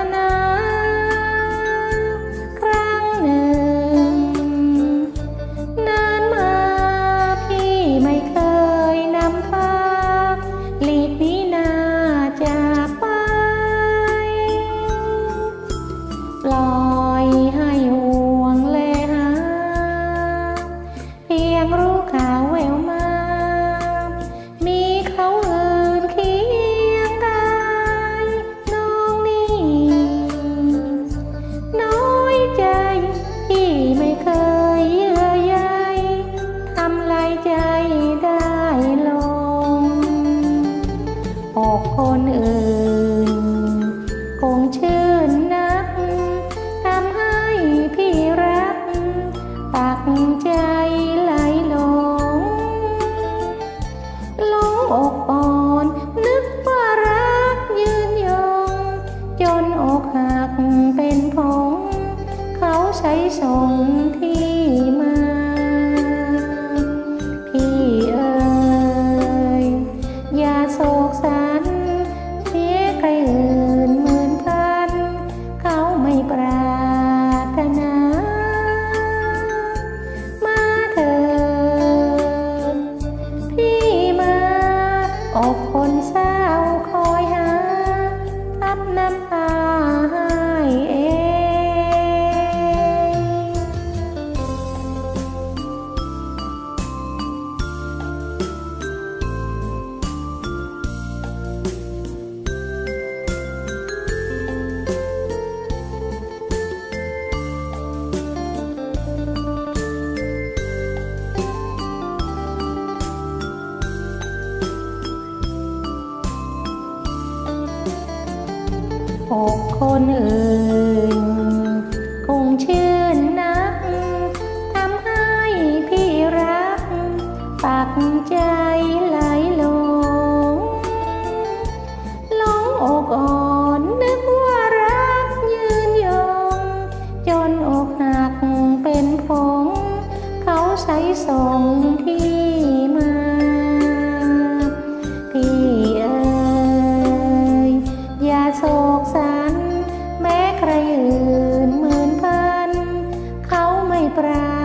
Sana นอกหักเป็นผง เขาใช้ส่งที่มา พี่เอ๋ยอย่าโศกสันเสียใครอื่นหมื่นพัน เขาไม่ปรารถนา มาเถิดพี่มา อกคนเศร้าคอ ทับ อกคนอื่น คงชื่นนักทำให้พี่รัก ปักใจไหลลงหลงอกอ่อนนึกว่ารักยืนยง จนอกหักเป็นผง เขาใส่ส่งที ប្រា